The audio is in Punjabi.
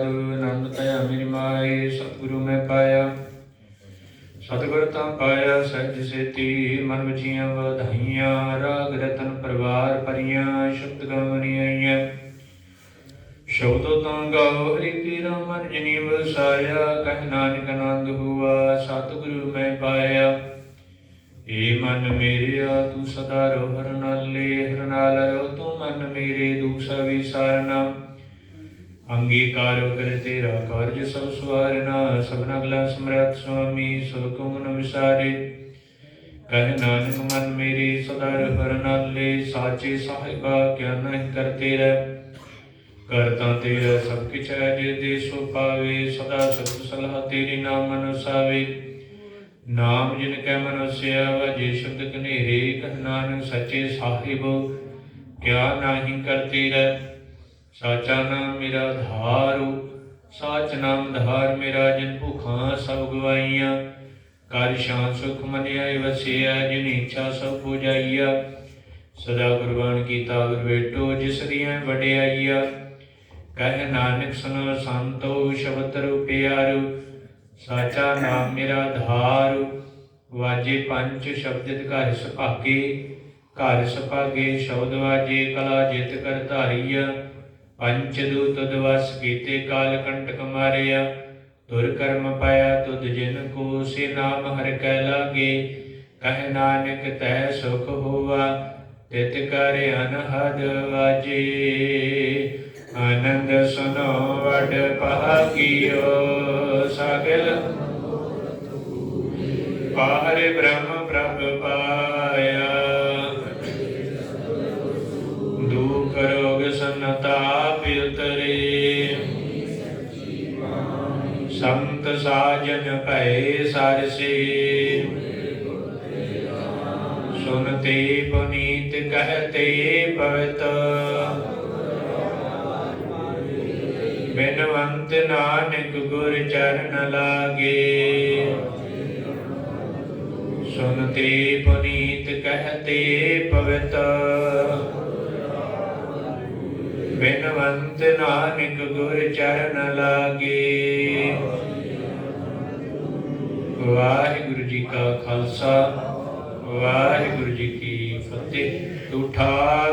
ਆਨੰਦ ਤਇਆ ਮੇਰੀ ਮਾਏ ਸਤਿਗੁਰੂ ਮੈਂ ਪਾਇਆ। ਸਤਿਗੁਰ ਤਾਂ ਪਾਇਆ, ਸਹਿਜ ਸੇਤੀ, ਮਨ ਵਜੀਆਂ ਵਧਾਈਆਂ, ਰਾਗ ਰਤਨ ਪਰਵਾਰ ਪਰੀਆਂ ਸ਼ਬਦ ਗਾਵਣੀ ਸ਼ਬਦੋ ਤਾਂ ਗਾਓ ਹਰੀ ਕੀ ਮਨ ਜਨੀ ਵਸਾਇਆ, ਕਹਿ ਨਾਨਕ ਆਨੰਦ ਹੁਆ, ਸਤਿਗੁਰੂ ਮੈਂ ਪਾਇਆ। ਏ ਮਨ ਮੇਰਿਆ, ਤੂੰ ਸਦਾ ਰੋ ਹਰ ਨਾਲੇ, ਹਰ ਨਾਲ ਰੋ ਤੂੰ ਮਨ ਮੇਰੇ ਦੂਸਾ ਵਿਸਾਰਨਾ। ਅੰਗੀਕਾਰ ਕਰ ਤੇਰਾ ਕਾਰਜ ਸਭ ਸਵਾਰਨਾ ਸਭਨਾ ਗਲਾ ਸਮਰੱਥ ਸੁਆਮੀ ਸਭ ਕੋ ਵਿਸਾਰੇ। ਕਹਿ ਨਾਨਕ ਮਨ ਮੇਰੀ, ਸਦਾ ਹਰ ਨਾਲੇ, ਸਾਚੇ ਸਾਹਿਬਾ ਕਿਆ ਨਹੀਂ ਕਰਤੇ ਰਹਿ ਕਰਤਾ ਤੇਰਾ ਸਭ ਕਿਛ ਹੈ ਜੇ ਦੇ ਸੋ ਪਾਵੇ, ਸਦਾ ਸਤ ਸਲਾਹ ਤੇਰੀ ਨਾਮ ਅਨੁਸਾਵੇ। ਨਾਮ ਜਿਨ ਕੈ ਮਨੁਸਿਆ ਵਜੇ ਸ਼ਬਦ ਕਨੇਰੇ ਕਹਿ ਨਾਨਕ ਸੱਚੇ ਸਾਹਿਬ, ਕਿਆ ਨਾਹੀ ਕਰਤੇ ਰਹਿ ਸਾਚਾ ਨਾਮ ਮੇਰਾ ਧਾਰੂ ਸਾਚ ਨਾਮ ਧਾਰ ਮੇਰਾ ਜਿਨ ਭੁਖਾਂ ਸਭ ਗਵਾਈਆਂ। ਕਰ ਸ਼ਾਨ ਸੁਖ ਮਨਿਆ ਵਸਿਆ, ਜਿਨ ਇੱਛਾ ਸਭ ਪੁਜਾਈਆ। ਸਦਾ ਕੁਰਬਾਨ ਕੀਤਾ ਗੁਰ ਵੇਟੋ ਜਿਸ ਦੀਆਂ ਵਡਿਆਈਆ। ਕਹਿ ਨਾਨਕ ਸੁਨੋ ਸੰਤੋ, ਸ਼ਬਦ ਰੂਪਿਆਰੂ ਸਾਚਾ ਨਾਮ ਮੇਰਾ ਧਾਰੂ ਵਾਜੇ ਪੰਜ ਸ਼ਬਦਿਤ ਘਰ ਸੁਭਾਗੇ। ਘਰ ਸੁਭਾਗੇ ਸ਼ਬਦ ਵਾਜੇ, ਕਲਾ ਜਿਤ ਕਰ ਧਾਰੀਆ। ਪੰਚ ਦੂਤ ਦਵਸ ਕੀਤੇ ਕਾਲ ਕੰਟਕ ਮਾਰਿਆ ਤੁਰ ਕਰਮ ਪਾਇਆ ਤੁਧ ਜਿਨ ਕੋ ਸੇ ਨਾਮ ਹਰ ਕੈ ਲਾਗੇ, ਕਹਿ ਨਾਨਕ ਤੈ ਸੁਖ ਹੋਵਾ, ਤਿਤ ਕਰ ਅਨਹਦ ਵਾਜੇ। ਆਨੰਦ ਸੁਨੋ ਵਡ ਭਾਗਿਓ ਸਗਲ। ਪਾਰੇ ਬ੍ਰਹਮ ਪ੍ਰਭ ਪਾਇਆ। ਦੁਖ ਰੋਗ ਸੰਤਾਪ ਉਤਰੇ ਸੰਤ ਸਾਜਨ ਭੈ ਸਰਸੇ ਸੁਨਤੇ ਪੁਨੀਤ ਕਹਤੇ ਪਵਿੱਤ ਬਿਨਵੰਤ ਨਾਨਕ ਗੁਰ ਚਰਨ ਲਾਗੇ ਸੁਨਤੇ ਪੁਨੀਤ ਕਹਤੇ ਪਵਿੱਤ ਬਿਨਵੰਤ ਨਾਨਕ ਗੁਰ ਚਰਨ ਲਾਗੇ। ਵਾਹਿਗੁਰੂ ਜੀ ਕਾ ਖਾਲਸਾ ਵਾਹਿਗੁਰੂ ਜੀ ਕੀ ਫਤਿਹ। ਉਠਾ